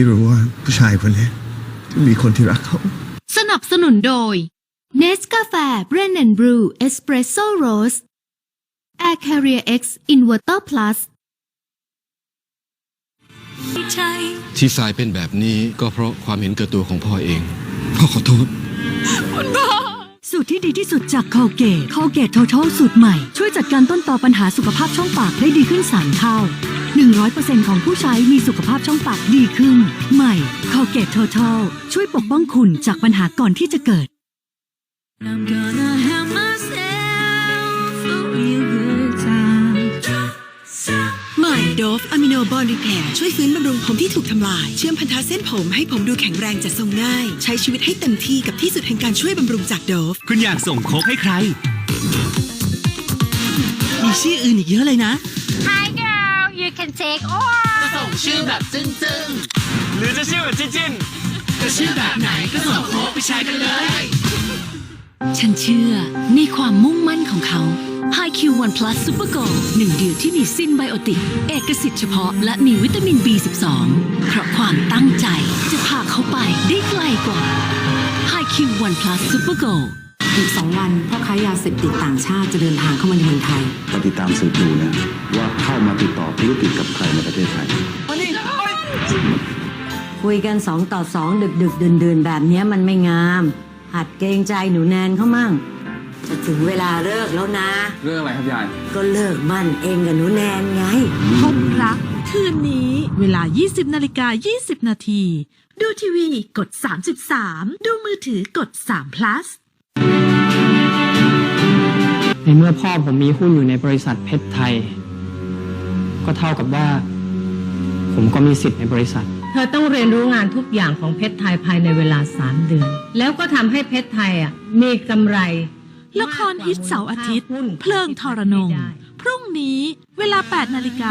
พี่รู้ว่าผู้ชายคนนี้ที่มีคนที่รักเขา สนับสนุนโดย เนสกาแฟเบรนแอนบรูเอสเปรสโซ่โรส Air Carrier X Inverter Plus ที่สายเป็นแบบนี้ก็เพราะความเห็นแก่ตัวของพ่อเอง พ่อขอโทษ สูตรที่ดีที่สุดจากคอลเกตคอลเกตทอทัลสูตรใหม่ ช่วยจัดการต้นตอปัญหาสุขภาพช่องปากได้ดีขึ้นสามเท่า 100%ของผู้ใช้มีสุขภาพช่องปากดีขึ้น ใหม่คอลเกตทอทัลช่วยปกป้องคุณจากปัญหาก่อนที่จะเกิด I'm gonna have โดฟอะมิโนบอลรีแพร์ช่วยฟื้นบำรุงผมที่ถูกทำลาย เชื่อมพันธะเส้นผมให้ผมดูแข็งแรงจัดทรงง่าย ใช้ชีวิตให้เต็มที่กับที่สุดแห่งการช่วยบำรุงจากโดฟคุณอยากส่งโค้กให้ใคร มีชื่ออื่นอีกเยอะเลยนะ Hi girl you can take all หรือจะชื่อแบบจิ้นจิ้นฉันเชื่อในความมุ่งมั่นของเขา High Q One Plus Super Go หนึ่งเดียวที่มีซินไบโอติก เอกสิทธิ์เฉพาะ และมีวิตามิน B12 เพราะความตั้งใจจะพาเขาไปได้ไกลกว่า High Q One Plus Super Go อีกสองวันพ่อค้ายาเสพติดต่างชาติจะเดินทางเข้ามาในเมืองไทยก็ติดตามสืบดูนะว่าเข้ามาติดต่อธุรกิจกับใครในประเทศไทยคุยกันสองต่อสองดึกดึกดื่นดื่นๆแบบเนี้ยมันไม่งาม หัดเกรงใจหนูแนนเขามั่ง จะถึงเวลาเลิกแล้วนะ เรื่องอะไรครับยาย ก็เลิกมั่นเองกับหนูแนนไง พบรัก คืนนี้เวลา 20นาฬิกา20 นาที ดูทีวีกด 33 ดูมือถือกด3 plus ในเมื่อพ่อผมมีหุ้นอยู่ในบริษัทเพชรไทย ก็เท่ากับว่า ผมก็มีสิทธิ์ในบริษัท เธอต้องเรียนรู้งานทุกอย่างของเพชรไทยภายในเวลา 3 เดือน แล้วก็ทำให้เพชรไทยอะมีกำไร ละครฮิตเสาร์อาทิตย์ เพลิงทรนง พรุ่งนี้เวลา 8 นาฬิกา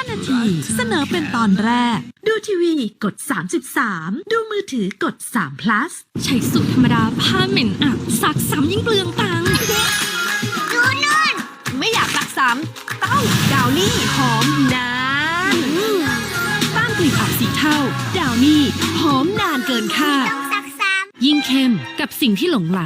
45 นาที เสนอเป็นตอนแรก ดูทีวีกด 33 ดูมือถือกด3 plus ใช้สูตรธรรมดาผ้าเหม็นอับซักซ้ำยิ่งเปลืองตังค์ดูนั่น ไม่อยากซักซ้ำต้องดาวนี่หอมนานต้านกลิ่นอับสีเท่าดาวนี่หอมนานเกินคาดยิ่งเข้มกับสิ่งที่หลงไหล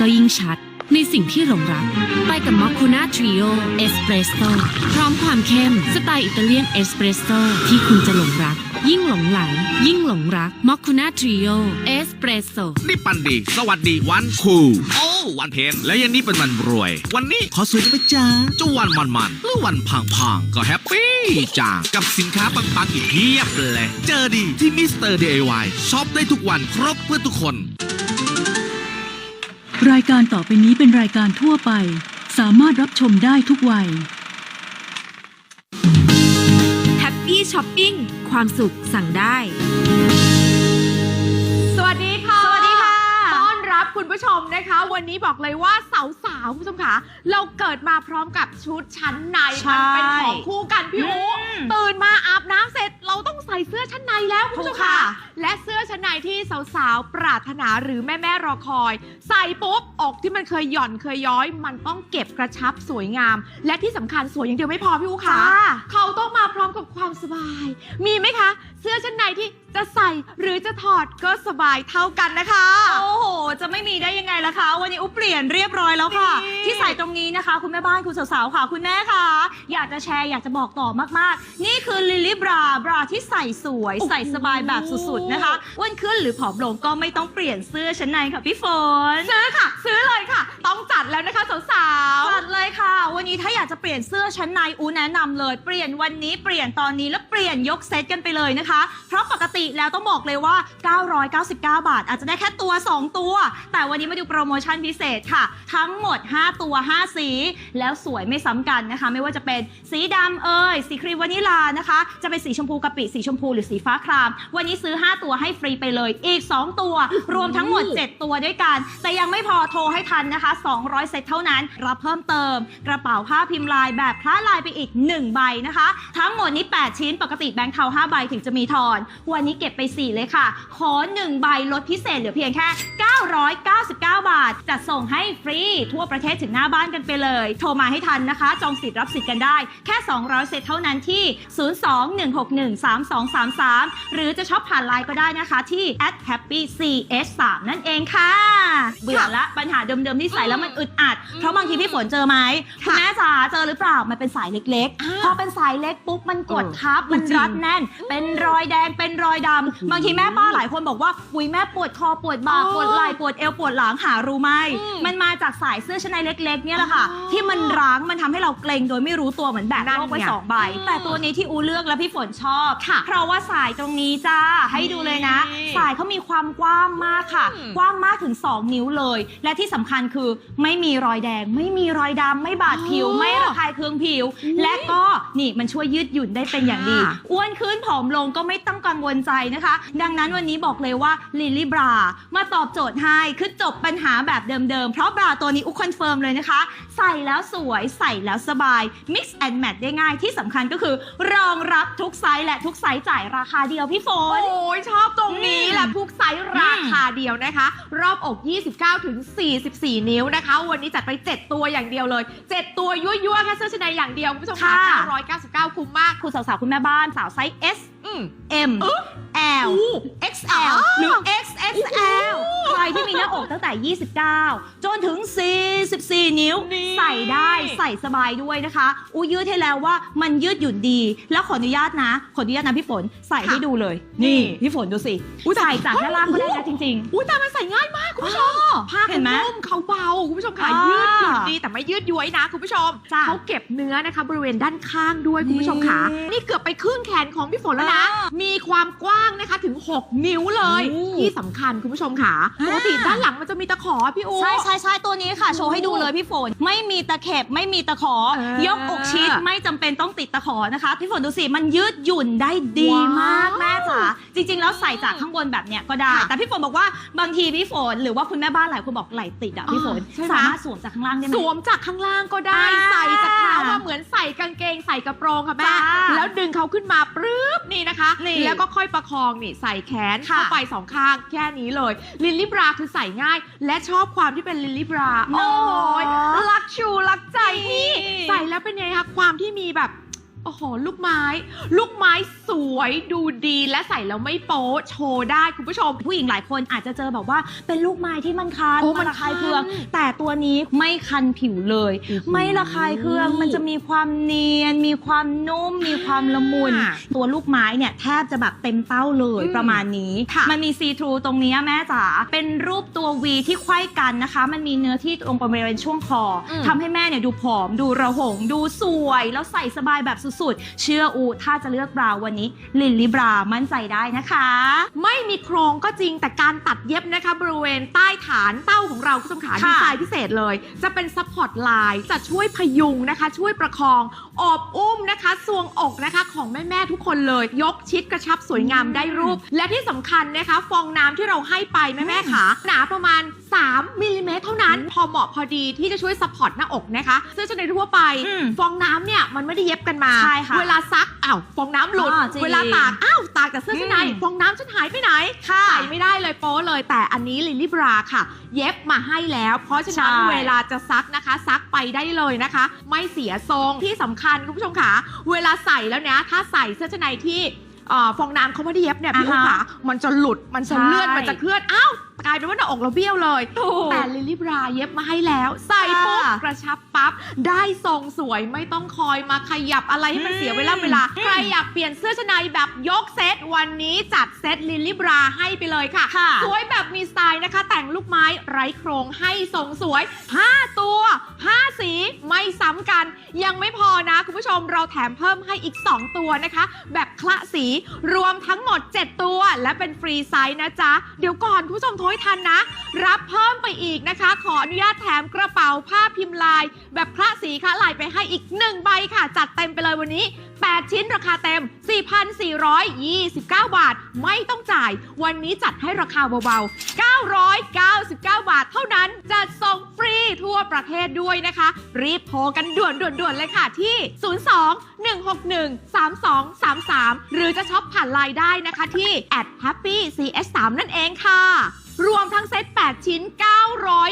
ก็ยิ่งชัด ในสิ่งที่หลงรัก ไปกับมอคคูน่าทริโอเอสเปรสโซ่พร้อมความเข้ม สไตล์อิตาเลียนเอสเปรสโซ่ที่คุณจะหลงรัก ยิ่งหลงไหล ยิ่งหลงรักมอคคูน่าทริโอเอสเปรสโซ่นี่ปันดี สวัสดีวันคูลโอ้วันเพนและยังนี้เป็นวันรวย วันนี้ขอสวยได้ไหมจ๊ะจะวันมันมันๆหรือวันพังพังๆก็แฮปปี้จ้ากับสินค้าปังๆอีกเพียบเลย เจอดีที่มิสเตอร์ DIY ช็อปได้ทุกวันครบเพื่อทุกคน รายการต่อไปนี้เป็นรายการทั่วไป สามารถรับชมได้ทุกวัย แฮปปี้ช้อปปิ้งความสุขสั่งได้ รับคุณผู้ชมนะคะ วันนี้บอกเลยว่าสาวๆคุณผู้ชมค่ะเราเกิดมาพร้อมกับชุดชั้นในใช่มันเป็นของคู่กันพี่อูอืมตื่นมาอาบน้ำเสร็จเราต้องใส่เสื้อชั้นในแล้วคุณผู้ชมถูกค่ะค่ะ และเสื้อชั้นในที่สาวๆปรารถนาหรือแม่ๆรอคอย ใส่ปุ๊บอกที่มันเคยหย่อนเคยย้อย มันต้องเก็บกระชับสวยงาม และที่สำคัญสวยอย่างเดียวไม่พอพี่อูค่ะ เขาต้องมาพร้อมกับความสบาย มีไหมคะ เสื้อชั้นในที่จะใส่หรือจะถอดก็สบายเท่ากันนะคะ โอ้โห จะไม่มีได้ยังไงล่ะคะ วันนี้อุ๊บเปลี่ยนเรียบร้อยแล้วค่ะ นี่ ที่ใส่ตรงนี้นะคะ คุณแม่บ้านคุณสาวๆค่ะ คุณแม่ค่ะอยากจะแชร์อยากจะบอกต่อมากๆ นี่คือลิลี่บราบราที่ใส่สวยใส่สบายแบบสุดๆนะคะอ้วนขึ้นหรือผอมลงก็ไม่ต้องเปลี่ยนเสื้อชั้นในค่ะพี่ฝน ซื้อค่ะ ซื้อเลยค่ะ ต้องจัดแล้วนะคะสาวจัดเลยค่ะ วันนี้ถ้าอยากจะเปลี่ยนเสื้อชั้นในอูแนะนำเลย เปลี่ยนวันนี้เปลี่ยนตอนนี้แล้วเปลี่ยนยกเซตกันไปเลยนะคะ เพราะปกติแล้วต้องบอกเลยว่า 999 บาท อาจจะได้แค่ตัว 2 ตัว แต่วันนี้มาดูโปรโมชั่นพิเศษค่ะ ทั้งหมด 5 ตัว 5 สี แล้วสวยไม่ซ้ำกันนะคะ ไม่ว่าจะเป็นสีดำเอ่ยสีครีมวานิลานะคะ จะเป็นสีชมพูกะปิสีชมพูหรือสีฟ้าคราม วันนี้ซื้อ 5 ตัวให้ฟรีไปเลยอีก 2 ตัว รวมทั้งหมด 7 ตัวด้วยกัน แต่ยังไม่พอโทรให้ทันนะคะ200 เซตเท่านั้น รับเพิ่มเติม กระเป๋าผ้าพิมพ์ลายแบบคล้าลายไปอีก 1 ใบนะคะ ทั้งหมดนี้ 8 ชิ้นปกติแบงค์เทา5ใบถึงจะมีทอน วันนี้เก็บไป 4 เลยค่ะ ขอ 1 ใบลดพิเศษเหลือเพียงแค่ 999 บาท จัดส่งให้ฟรีทั่วประเทศถึงหน้าบ้านกันไปเลย โทรมาให้ทันนะคะ จองสิทธิ์รับสิทธิ์กันได้ แค่ 200 เซตเท่านั้นที่ 02-161-3233 หรือจะช็อปผ่านไลน์ก็ได้นะคะที่ @happycs3 นั่นเองค่ะ เบื่อละปัญหาเดิมๆที่ใส่แล้วมันอึดอัด เพราะบางทีพี่ฝนเจอไหมคุณแม่จ๋าเจอหรือเปล่ามันเป็นสายเล็กๆพอเป็นสายเล็กปุ๊บมันกดทับมันรัดแน่น เป็นรอยแดงเป็นรอยดำบางทีแม่ป้าหลายคนบอกว่าปุยแม่ปวดคอปวดบ่าปวดไหล่ปวดเอวปวดหลังหารู้ไหมมันมาจากสายเสื้อชั้นในเล็กๆเนี่ยแหละค่ะ ที่มันร้างมันทำให้เราเกรงโดยไม่รู้ตัวเหมือนแบกโลกไว้สองใบ แต่ตัวนี้ที่อูเลือกแล้วพี่ฝนชอบเพราะว่าสายตรงนี้จ้าให้ดูเลยนะ สายเขามีความกว้างมากค่ะ กว้างมากถึง 2 นิ้วเลย และที่สำคัญคือไม่มีรอยแดง ไม่มีรอยดำไม่บาดผิว ไม่ระคายเคืองผิว และก็นี่มันช่วยยืดหยุ่นได้เป็นอย่างดี อ้วนขึ้นผอมลงก็ไม่ต้องกังวลใจนะคะ ดังนั้นวันนี้บอกเลยว่าลิลี่บรามาตอบโจทย์ให้คือจบปัญหาแบบเดิมๆ เพราะบราตัวนี้อุคอนเฟิร์มเลยนะคะ ใส่แล้วสวยใส่แล้วสบาย mix and match ได้ง่ายที่สำคัญก็คือ รองรับทุกไซส์และทุกไซส์จ่ายราคาเดียวพี่ฝน โอ้ยชอบตรงนี้อืมแหละทุกไซส์ราคาเดียวนะคะ รอบอก 29 ถึง 44 นิ้วนะคะ วันนี้จัดไป 7 ตัวอย่างเดียวเลย 7 ตัวยั่วๆแค่เสื้อชั้นในอย่างเดียวคุณผู้ชมค่ะค่ะ 999 คุ้มมาก คุณสาวๆ คุณแม่บ้านสาวไซส์ S อืม M L XL หรือ XXL ใครที่มีหน้าอกตั้งแต่ 29 จนถึง 44 นิ้ว นี่ ใส่ได้ใส่สบายด้วยนะคะ อูยืดให้แล้วว่ามันยืดหยุ่นดี แล้วขออนุญาตนะ ขออนุญาตนะพี่ฝนใส่ให้ดูเลย นี่พี่ฝนดูสิใส่จากด้านล่างก็ได้นะจริงอุ้ยแต่มันใส่ง่ายมากคุณผู้ชมผ้าเห็เขานไหม นุ่มเขาเบาคุณผู้ชมค่ะอ่ายืยืดหยุ่นดีแต่ไม่ยืดย้วยนะคุณผู้ชมจ้ะเขาเก็บเนื้อนะคะ บริเวณด้านข้างด้วยคุณผู้ชมค่ะนี่ นี่เกือบไปครึ่งแขนของพี่ฝนแล้วนะอ่ามีความกว้างนะคะถึง 6 นิ้วเลย โอ้ ที่สำคัญคุณผู้ชมค่ะปกติด้านหลังมันจะมีตะขอพี่อู ใช่ใช่ใช่ตัวนี้ค่ะ โชว์ให้ดูเลยพี่ฝน ไม่มีตะเข็บ ไม่มีตะขอ เออยกอกชิดไม่จำเป็นต้องติดตะขอนะคะ พี่ฝนดูสิ มันยืดหยุ่นได้ดีว้าวมากแม่จ๋าจริง ๆ แล้วใส่จากข้างบนแบบเนี้ยก็ได้ ค่ะแต่พี่ฝนบอกว่าบางทีพี่ฝนหรือว่าคุณแม่บ้านหลายคนบอกไหลติดอะพี่ฝน อ่าใช่ไหม สามารถสวมจากข้างล่างได้ไหม สวมจากข้างล่างก็ได้ อ่าใส่จากเท้ามาเหมือนใส่กางเกงใส่กระโปรงค่ะแม่ จ้า แล้วดึงเขาขึ้นมาปรึ๊บนี่นะคะ นี่แล้วก็ค่อยประคองนี่ใส่แขนค่ะเข้าไปสองข้างแค่นี้เลยลิลลี่บราคือใส่ง่าย และชอบความที่เป็นลิลลี่บราเนอะ โอ้ยรักชูรักใจนี่นี่ใส่แล้วเป็นไงคะความที่มีแบบ โอ้โห ลูกไม้ ลูกไม้สวยดูดีและใส่แล้วไม่โป๊โชว์ได้คุณผู้ชม ผู้หญิงหลายคนอาจจะเจอแบบว่าเป็นลูกไม้ที่มันคันโอ้มันระคายเคืองมันคันแต่ตัวนี้ไม่คันผิวเลยไม่ระคายเคืองมันจะมีความเนียน มีความนุ่ม มีความละมุน ค่ะตัวลูกไม้เนี่ยแทบจะแบบเต็มเต้าเลยอืมประมาณนี้ ค่ะ มันมีซีทรูตรงเนี้ยแม่จ๋าเป็นรูปตัว V ที่ไขว้กันนะคะ มันมีเนื้อที่ตรงบริเวณช่วงคออม ทำให้แม่เนี่ยดูผอมดูระหง ดูสวยแล้วใส่สบายแบบสุดๆเชื่ออู ถ้าจะเลือกบราวน์วันนี้ ลินลิบรามั่นใจได้นะคะ ไม่มีโครงก็จริงแต่การตัดเย็บนะคะ บริเวณใต้ฐานเต้าของเราคุณผู้ชมขาค่ะดีไซน์พิเศษเลย จะเป็นซัพพอร์ตไลน์จะช่วยพยุงนะคะ ช่วยประคองอบอุ้มนะคะสวงอกนะคะของแม่ๆทุกคนเลย ยกชิดกระชับสวยงามได้รูป และที่สำคัญนะคะ ฟองน้ำที่เราให้ไปแม่ๆขาหนาประมาณ3มิลลิเมตรเท่านั้น พอเหมาะพอดีที่จะช่วยซัพพอร์ตหน้าอกนะคะเสื้อชั้นในทั่วไปอืมฟองน้ำเนี่ย มันไม่ได้เย็บกันมาใช่ค่ะเวลาซักอ้าวฟองน้ำหลุดอ๋อจริงเวลาตากอ้าวตากแต่เสื้อชั้นในอืม ฟองน้ำฉันหายไปไหน ค่ะ ใส่ไม่ได้เลยโป๊เลย แต่อันนี้ลิลลี่บราค่ะ เย็บมาให้แล้ว เพราะฉะนั้นใช่ เวลาจะซักนะคะ ซักไปได้เลยนะคะ ไม่เสียทรงที่สำคัญคุณผู้ชมค่ะ เวลาใส่แล้วนะถ้าใส่เสื้อชั้นในที่เอ่อฟองน้ำเขาไม่ได้เย็บเนี่ยพี่อุ๊อ่าฮะค่ะมันจะหลุดมันจะใช่เลื่อนมันจะเคลื่อนอ้าวกลายเป็นว่าหน้าอกเราเบี้ยวเลย ถูก แต่ลิลลี่บราเย็บมาให้แล้ว ใส่ปุ๊บค่ะกระชับปั๊บ ได้ทรงสวยไม่ต้องคอยมาขยับอะไรให้มันเสียเวลาเวลา อืมใครอยากเปลี่ยนเสื้อชั้นในแบบยกเซตวันนี้จัดเซตลิลลี่บราให้ไปเลยค่ะ ค่ะ สวยแบบมีสไตล์นะคะ แต่งลูกไม้ไร้โครงให้ทรงสวย 5 ตัว 5 สีไม่ซ้ำกัน ยังไม่พอนะ คุณผู้ชมเราแถมเพิ่มให้อีก 2 ตัวนะคะ แบบคละสีรวมทั้งหมด 7 ตัว และเป็นฟรีไซส์นะจ๊ะ เดี๋ยวก่อนคุณผู้ชมโทรให้ทันนะ รับเพิ่มไปอีกนะคะ ขออนุญาตแถมกระเป๋าผ้าพิมพ์ลาย แบบคละสีคละลายไปให้อีก 1 ใบค่ะ จัดเต็มไปเลยวันนี้ 8 ชิ้นราคาเต็ม 4,429 บาท ไม่ต้องจ่าย วันนี้จัดให้ราคาเบาๆ 999 บาท เท่านั้นจัดส่งฟรีทั่วประเทศด้วยนะคะ รีบโทรกันด่วนๆเลยค่ะที่ 02 161 3233 หรือจะช็อปผ่านไลน์ได้นะคะที่ happy cs 3 นั่นเองค่ะ รวมทั้งเซต8 ชิ้น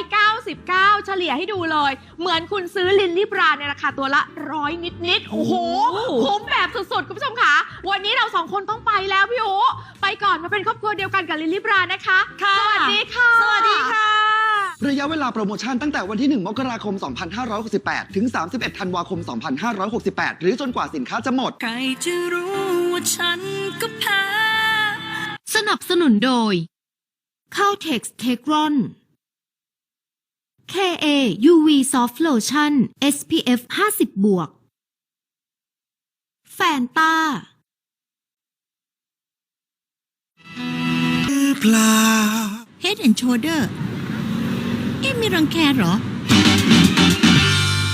999 เฉลี่ยให้ดูเลย เหมือนคุณซื้อลินลี่บราในราคาตัวละร้อยนิดๆ โอ้โห คุ้มแบบสุดๆ คุณผู้ชมค่ะ วันนี้เราสองคนต้องไปแล้วพี่โอไปก่อนมาเป็นครอบครัวเดียวกันกับลินลี่บรานะคะ ค่ะ สวัสดีค่ะ สวัสดีค่ะ ระยะเวลาโปรโมชั่นตั้งแต่วันที่ 1 มกราคม 2568 ถึง 31 ธันวาคม 2568 หรือจนกว่าสินค้าจะหมด ใครจะรู้ว่าฉันก็แพ้สนับสนุนโดยเข้า Text t e c r o n KA UV Soft Lotion SPF 50 บวก แฟนตา Head and Shoulder เอ๊ะมีรังแคเหรอ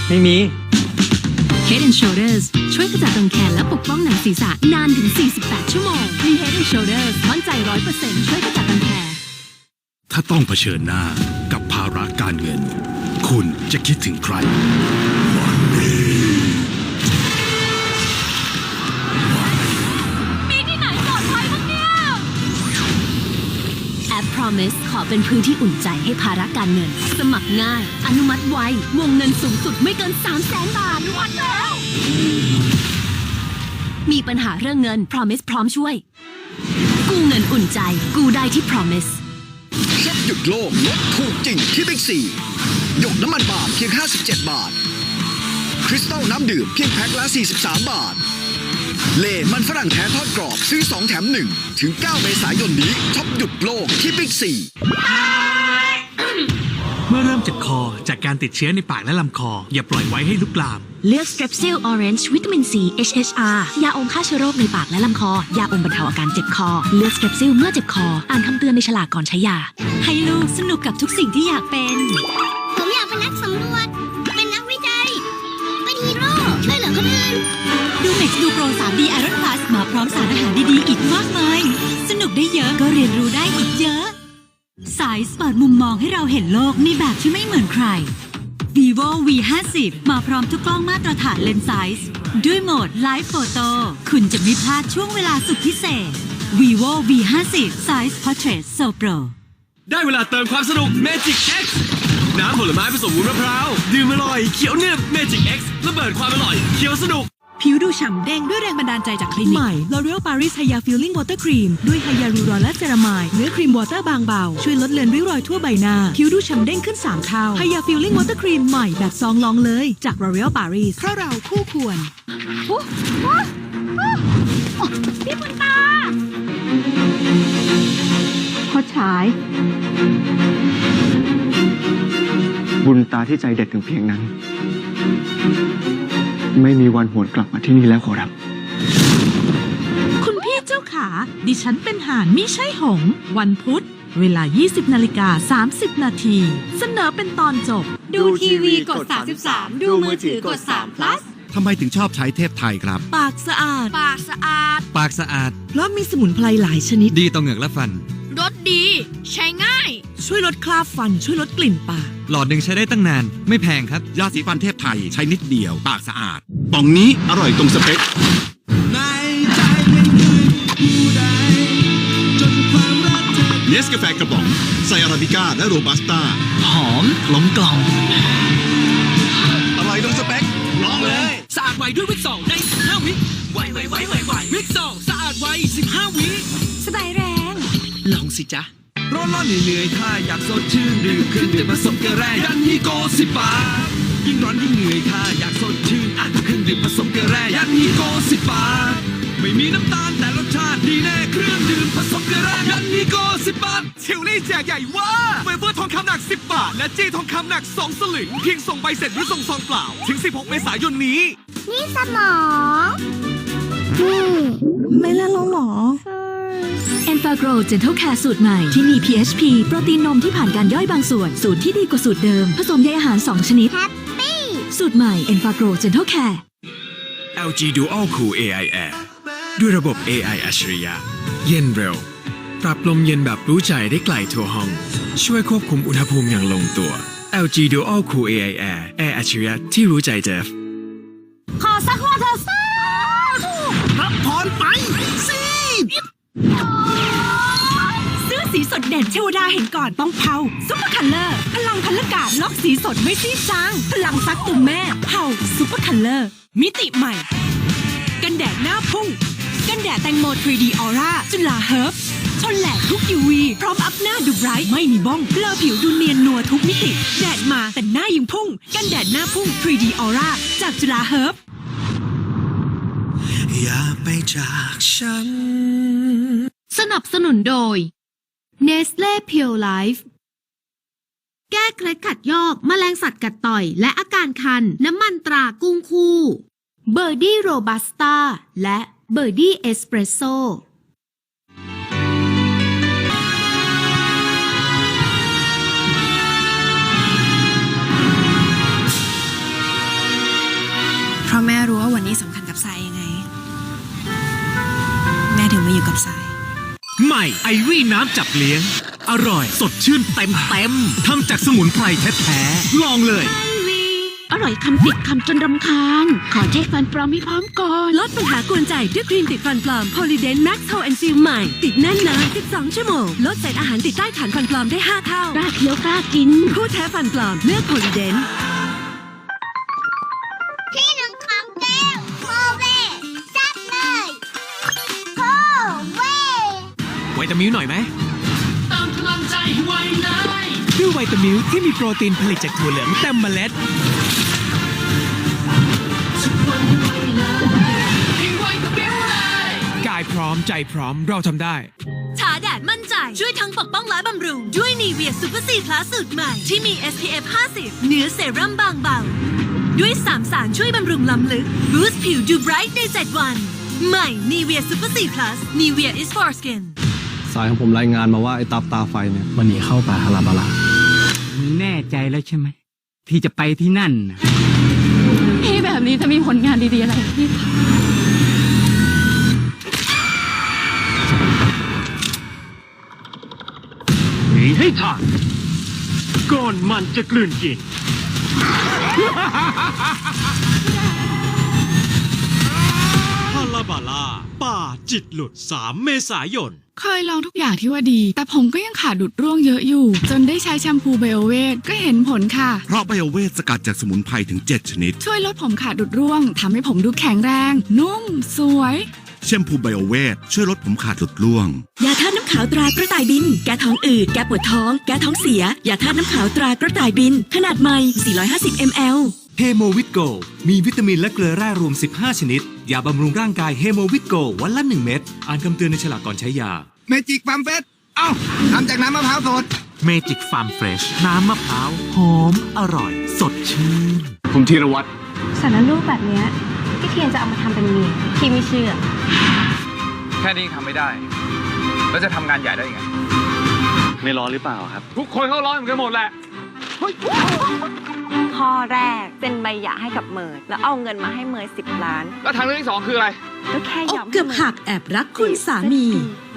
ไม่มี Head and Shoulders ช่วยขจัดรังแคและปกป้องหนังศีรษะนานถึง 48 ชั่วโมงมี Head and Shoulders มั่นใจ 100%ช่วยขจัดรังแค ถ้าต้องเผชิญหน้ากับภาระการเงิน คุณจะคิดถึงใคร Promise ขอเป็นพื้นที่อุ่นใจให้ภาระการเงิน สมัครง่าย อนุมัติไว วงเงินสูงสุดไม่เกิน 3 0 0แสนบาทวัดแล้ว มีปัญหาเรื่องเงิน Promise พร้อมช่วย กู้เงินอุ่นใจ กู้ได้ที่ Promise ช็อปหยุดโลกลดถูกจริงที่บิ๊กซีหยกน้ำมันบาทเพียง 57 บาท คริสตัลน้ำดื่มเพียงแพ็คละ 43 บาท เลมันฝรั่งแท้ทอดกรอบ ซื้อ 2 แถม 1 ถึง 9 เมษายนนี้ช็อปหยุดโลกที่บิ๊กซีเมื่อเริ่มเจ็บคอจากการติดเชื้อในปากและลำคอ อย่าปล่อยไว้ให้ลุกลาม เลือก Strepsil Orange วิตามิน C HHR ยาอมฆ่าเชื้อโรคในปากและลำคอ ยาอมบรรเทาอาการเจ็บคอ เลือก Strepsil เมื่อเจ็บคอ อ่านคำเตือนในฉลากก่อนใช้ยา ให้ลูกสนุกกับทุกสิ่งที่อยากเป็น ผมอยากเป็นนักสำรวจ เป็นนักวิจัย เป็นฮีโร่ช่วยเหลือคนอื่น ดู Next ดูโปร 3D Iron Plus มาพร้อมสารอาหารดีๆ อีกมากมาย สนุกได้เยอะก็เรียนรู้ได้อีกเยอะ สายเปิดมุมมองให้เราเห็นโลกในแบบที่ไม่เหมือนใคร vivo v 5 0มาพร้อมทุกกล้องมาตรฐานเลนส์ไซส์ด้วยโหมด Live Photo คุณจะไม่พลาดช่วงเวลาสุดพิเศษ vivo v 5 0 Size Portrait So Pro ได้เวลาเติมความสนุก Magic X น้ำผลไม้ผสมวุ้นมะพร้าว ดื่มอร่อย เขียวเนึบ Magic X ระเบิดความอร่อย เขียวสนุก ผิวดูฉ่ำเด้งด้วยแรงบันดาลใจจากคลินิก ใหม่ L'Oreal Paris Hya Filling Water Cream ด้วยไฮยาลูรอนและเจรามายเนื้อครีมวอเตอร์บางเบา ช่วยลดเลือนริ้วรอยทั่วใบหน้า ผิวดูฉ่ำเด้งขึ้น 3 เท่าไฮยา Filling Water Cream ใหม่แบบซองลองเลยจาก L'Oreal Paris เพราะเราคู่ควรพี่บุญตาพอฉายบุญตาที่ใจเด็ดถึงเพียงนั้น ไม่มีวันหวนกลับมาที่นี่แล้วขอรับ คุณพี่เจ้าขา ดิฉันเป็นห่านมิใช่หงส์วันพุธ เวลา 20นาฬิกา30 นาที เสนอเป็นตอนจบ ดูทีวีกด 33 ดูมือถือกด3 plus ทำไมถึงชอบใช้เทพไทยครับ ปากสะอาด ปากสะอาด ปากสะอาด เพราะมีสมุนไพรหลายชนิด ดีต่อเหงือกและฟัน รสดี ใช้ง่าย ช่วยลดคราบฟัน ช่วยลดกลิ่นปาก หลอดหนึ่งใช้ได้ตั้งนาน ไม่แพงครับ ยาสีฟันเทพไทยใช้นิดเดียว ปากสะอาดป่องนี้อร่อยตรงสเปคเนสกาแฟกระป๋องใส่อาราบิก้าและโรบัสต้า หอมกลมกล่อมอร่อยตรงสเปคลองเลยสะอาดไวด้วยวิกซอใน15วิไวไวไวไวไววิกซอสะอาดไว15วิสบายแรง ลองสิจ๊ะ ร้อนร้อนเหนื่อยๆถ้าอยากสดชื่นดื่มเครื่องดื่มผสมเกลือแร่ยันฮีโกสิบบาทยิ่งร้อนยิ่งเหนื่อยถ้าอยากสดชื่นอะเครื่องดื่มผสมเกลือแร่ยันฮีโกสิบบาทไม่มีน้ำตาลแต่รสชาติดีแน่เครื่องดื่มผสมเกลือแร่ยันฮีโกสิบบาททิวลี่แจกใหญ่ว่าเวเฟอร์ทองคำหนัก 10 บาท และจี้ทองคำหนัก 2 สลึงเพียงส่งใบเสร็จหรือส่งซองเปล่าถึง 16 เมษายนนี้ นี่สมองนี่ไม่เล่นแล้วหรอ e n f a g r o Gentle Care สูตรใหม่ ที่มี PHP โปรตีนนมที่ผ่านการย่อยบางส่วน สูตรที่ดีกว่าสูตรเดิม ผสมใยอาหาร 2 ชนิด แฮปปี้ สูตรใหม่ e n f a g r o Gentle Care LG Dual Cool AI Air ด้วยระบบ AI อัจฉริยะ เย็นเร็ว ปรับลมเย็นแบบรู้ใจได้ไกลทั่วห้อง ช่วยควบคุมอุณหภูมิอย่างลงตัว LG Dual Cool AI Air แอร์อัจฉริยะที่รู้ใจเจฟ เสื้อสีสดเด่นเทวดาเห็นก่อนต้องเผาซุปเปอร์คัลเลอร์ พลังพันลกาดล็อกสีสดไม่ซีดจาง พลังซักตุ่มแม่เผาซุปเปอร์คัลเลอร์ มิติใหม่ กันแดดหน้าพุ่ง กันแดดแตงโม 3D Aura จุฬาเฮิร์บชนแหลกทุก UV พร้อมอัพหน้าดูไบรท์ไม่มีบ้องเลอผิวดูเนียนนัวทุกมิติ แดดมาแต่หน้ายังพุ่ง กันแดดหน้าพุ่ง 3D Aura จากจุฬาเฮิร์บอย่าไปจากฉัน สนับสนุนโดย Nestle Pure Life แก้เคล็ดขัดยอกแมลงสัตว์กัดต่อย และอาการคัน น้ำมันตรากุ้งคู่เบอร์ดี้โรบัสต้าและเบอร์ดี้เอสเปรสโซเพราะแม่รู้ว่าวันนี้สำคัญกับทรายยังไง แม่ถึงมาอยู่กับทราย ใหม่ไอวี่น้ำจับเลี้ยง อร่อยสดชื่นเต็มเต็มทำจากสมุนไพรแท้ๆลองเลย อร่อยคำติดคำจนรำคาญ ขอเช็คฟันปลอมให้พร้อมก่อน ลดปัญหากวนใจด้วยครีมติดฟันปลอม Polydent Max Hold and Seal ใหม่ ติดแน่นนาน12 ชั่วโมง ลดเศษอาหารติดใต้ฐานฟันปลอมได้ 5 เท่ากล้าเคี้ยวกล้ากินคู่แท้ฟันปลอมเลือก Polydent ที่ ตามิวหน่อยไหมตามพลังใจไว้เลยด้วยไวตามิวที่มีโปรตีนผลิตจากถั่วเหลืองเต็มเมล็ดกายพร้อมใจพร้อมเราทำได้ชาแดดมั่นใจ ช่วยทั้งปกป้องและบำรุง ด้วยนีเวียซูเปอร์ซีพลัสสูตรใหม่ ที่มี SPF 50เนื้อเซรั่มบางเบา ด้วย3สารช่วยบำรุงล้ำลึกบูสต์ผิวดูไบรท์ใน 7 วัน ใหม่นีเวียซูเปอร์ซีพลัสนีเวีย is for skin สายของผมรายงานมาว่าไอ้ตับตาไฟเนี่ยมันหนีเข้าป่าฮาราบาลามึงแน่ใจแล้วใช่ไหม ที่จะไปที่นั่นน่ะพี่แบบนี้จะมีผลงานดีๆอะไรพี่หนีให้ทันก่อนมันจะกลืนกิน ฮาลาบาลา ป่าจิตหลุด 3 เมษายน เคยลองทุกอย่างที่ว่าดี แต่ผมก็ยังขาดดุดร่วงเยอะอยู่ จนได้ใช้แชมพูไบโอเวทก็เห็นผลค่ะ เพราะไบโอเวทสกัดจากสมุนไพรถึง 7 ชนิด ช่วยลดผมขาดดุดร่วงทำให้ผมดูแข็งแรง นุ่ม สวย แชมพูไบโอเวทช่วยลดผมขาดหลุดร่วง ยาธาตุน้ำขาวตรากระต่ายบิน แก้ท้องอืด แก้ปวดท้อง แก้ท้องเสีย ยาธาตุน้ำขาวตรากระต่ายบิน ขนาดใหม่ 450 ml เฮโมวิตโกมีวิตามินและเกลือแร่รวม 15 ชนิด ยาบำรุงร่างกายเฮโมวิตโกวันละ 1 เม็ด อ่านคำเตือนในฉลากก่อนใช้ยา เมจิกฟาร์มเฟสเอ้าทำจากน้ำมะพร้าวสด เมจิกฟาร์มเฟรชน้ำมะพร้าว หอม อร่อย สดชื่น ผมธีรวัตรสารรูปแบบเนี้ยพี่เทียนจะเอามาทำเป็นเมียพี่ไม่เชื่อ แค่นี้ยังทำไม่ได้ แล้วจะทำงานใหญ่ได้ยังไง ไม่ร้อนหรือเปล่าครับ ทุกคนเขาร้อนเหมือนกันหมดแหละ ข้อแรกเซ็นใบหย่าให้กับเมย์แล้วเอาเงินมาให้เมย์สิบล้าน แล้วทางเรื่องที่สองคืออะไร ก็แค่ยอมเกือบหักแอบรักคุณสามี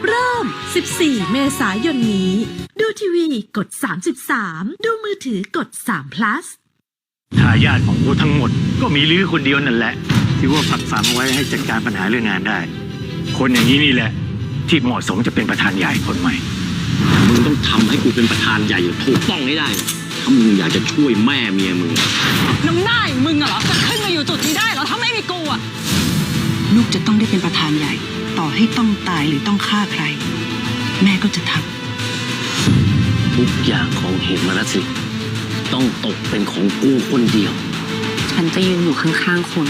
เริ่ม 14 เมษายนนี้ ดูทีวีกด 33 ดูมือถือกด3 plus ทายาทของกูทั้งหมด ก็มีลือคนเดียวนั่นแหละ ที่ว่าฝักฝังไว้ให้จัดการปัญหาเรื่องงานได้ คนอย่างนี้นี่แหละ ที่เหมาะสมจะเป็นประธานใหญ่คนใหม่มึงต้องทำให้กูเป็นประธานใหญ่อย่างถูกต้องให้ได้ ถ้ามึงอยากจะช่วยแม่เมียมึง น้ำหน้าอย่างมึงอะเหรอจะขึ้นมาอยู่จุดนี้ได้เหรอถ้าไม่มีกูอะลูกจะต้องได้เป็นประธานใหญ่ ต่อให้ต้องตายหรือต้องฆ่าใคร แม่ก็จะททุกอย่างของเหมรัสิต้องตกเป็นของกูคนเดียว ฉันจะยืนอยู่ข้างๆคุณ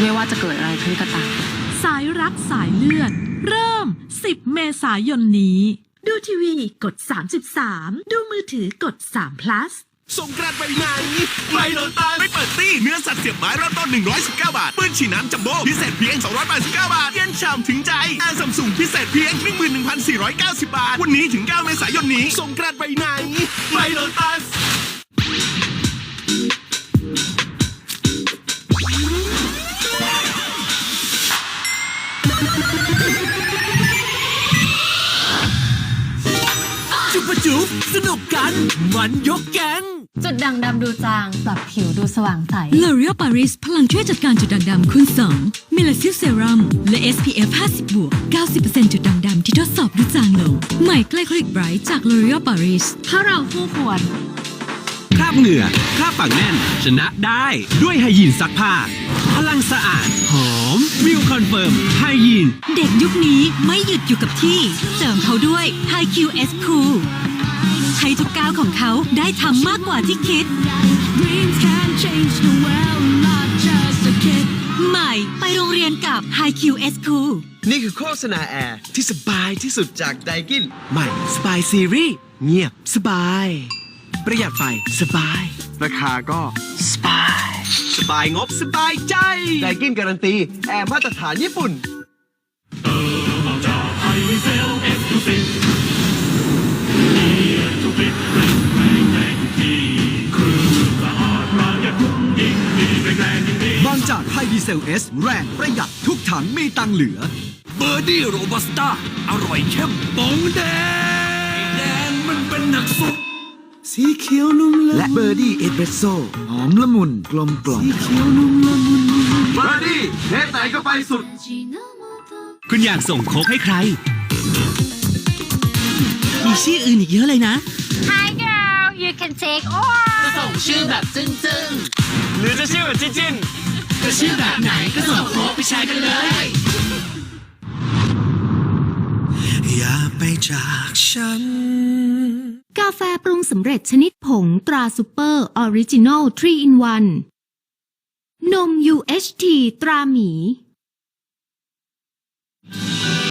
ไม่ว่าจะเกิดอะไรขึ้นก็ตาม สายรักสายเลือด เริ่ม 10 เมษายนนี้ ดูทีวีกด 33 ดูมือถือกด3 plus ส่งกรานต์ไปไหนไปโดนตัสไปเปิดตี้เนื้อสัตว์เสียบไม้เริ่มต้น 119 บาท ปืนฉีดน้ำจัมโบ้พิเศษเพียง 289 บาท เย็นชามถึงใจแอร์ซัมซุงพิเศษเพียง 11,490 บาท วันนี้ถึง 9 เมษายนนี้ ส่งกรานต์ไปไหนไปโดนตัส เประจุสนุกกัน มันยกแก๊งจุดด่างดำดูจาง ปรับผิวดูสว่างใส L'Oreal Paris พลังช่วยจัดการจุดด่างดำคูณ2เมลาซิลเซรั่มและ SPF 50บวก90%จุดด่างดำที่ทดสอบดูจางลง ใหม่ไกลโคลิกไบรท์จาก L'Oreal Paris ถ้าเราคู่ควรคราบเหงื่อคราบปากแน่น ชนะได้ด้วยไฮยีนซักผ้า พลังสะอาดหอม วิวคอนเฟิร์มไฮยีนเด็กยุคนี้ไม่หยุดอยู่กับที่ เสริมเขาด้วย High QS Cool ให้ทุกก้าวของเขาได้ทำมากกว่าที่คิด ใหม่ไปโรงเรียนกับ High QS Cool นี่คือโฆษณาแอร์ที่สบายที่สุดจากไดกินใหม่สบายซีรีส์เงียบสบาย ประหยัดไฟสบาย ราคาก็สบาย สบายงบสบายใจไดกินการันตี แอร์มาตรฐานญี่ปุ่น บางจากไฮดีเซลเอสแรงประหยัดทุกถังมีตังเหลือ เบอร์ดี้โรบัสต้า อร่อยเข้มปองแดงแดงมันเป็นหนักสุด สีเขียวนุ่มละและเบอร์ดี้เอสเปรสโซ่หอมละมุนกลมกล่อมสีเขียวนุ่มละมุนเบอร์ดี้เทสไหนก็ไปสุด คุณอยากส่งโค้กให้ใคร มีชื่ออื่นอีกเยอะเลยนะ Hi girl you can take or ส่งชื่อแบบจึ้งจึ้งหรือจะชื่อแบบจิ้นจิ้นจะชื่อแบบไหนก็ส่งโค้กไปใช้กันเลย อย่าไปจากฉัน กาแฟปรุงสำเร็จชนิดผงตราซูเปอร์ออริจินอลทรีอินวันนม UHT ตราหมี